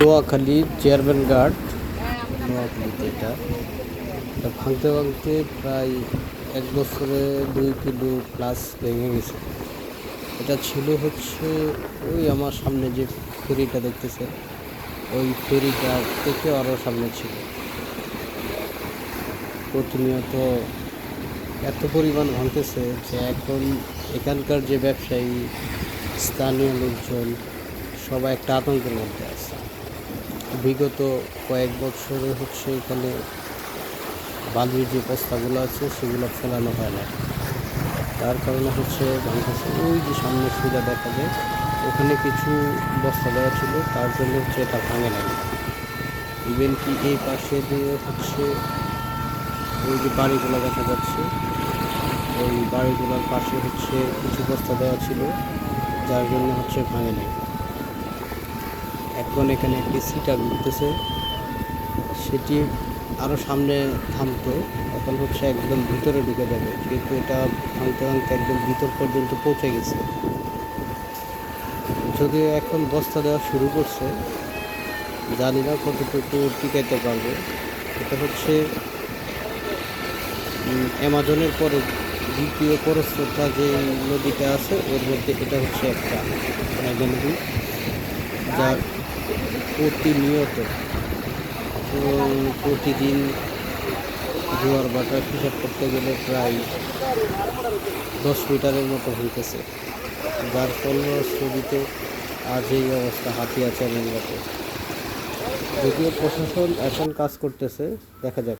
Noakhali chairman guard, নোয়াখালীতে এটা। ভাঙতে ভাঙতে প্রায় এক বছরে দুই কিলো প্লাস ভেঙে গেছে। এটা ছিল হচ্ছে ওই আমার সামনে যে ফেরিটা দেখতেছে, ওই ফেরিটা থেকে আরও সামনে ছিল। প্রতিনিয়ত এত পরিমাণ ভাঙতেছে যে এখন এখানকার যে ব্যবসায়ী, স্থানীয় লোকজন, সবাই একটা আতঙ্কের মধ্যে। বিগত কয়েক বছরে হচ্ছে এখানে বালির যে বস্তাগুলো আছে, সেগুলো ফেলানো হয় না। তার কারণে হচ্ছে ভাঙতেছে ওই যে সামনে সুবিধা দেখা যায়, ওখানে কিছু বস্তা দেওয়া ছিল, তার জন্য হচ্ছে এটা ভাঙে নাই। ইভেন কি এই পাশে দিয়ে হচ্ছে ওই যে বাড়িগুলো দেখা যাচ্ছে, ওই বাড়িগুলোর পাশে হচ্ছে কিছু বস্তা দেওয়া ছিল, যার জন্য হচ্ছে ভাঙে নাই। এখন এখানে একটি সিটা ঘুরতেছে সেটি আরও সামনে থামতো। এখন হচ্ছে একদম ভিতরে ঢুকে যাবে। কিন্তু এটা ভাঙতে ভাঙতে একদম ভিতর পর্যন্ত পৌঁছে গেছে। যদিও এখন বস্তা দেওয়া শুরু করছে, জানি না কতটুকু টিকাইতে পারবে। এটা হচ্ছে অ্যামাজনের পরে দ্বিতীয় পরস্পরটা যে নদীটা আছে, ওর মধ্যে এটা হচ্ছে একটা নদী যা প্রতিনিয়ত। প্রতিদিন জোয়ার বাটার হিসাব করতে গেলে প্রায় দশ মিটারের মতো হইতেছে। যার ফলশ্রুতিতে আজ এই অবস্থা হাতিয়া চ্যানেলটাতে যদিও প্রশাসন এখন কাজ করতেছে, দেখা যাক।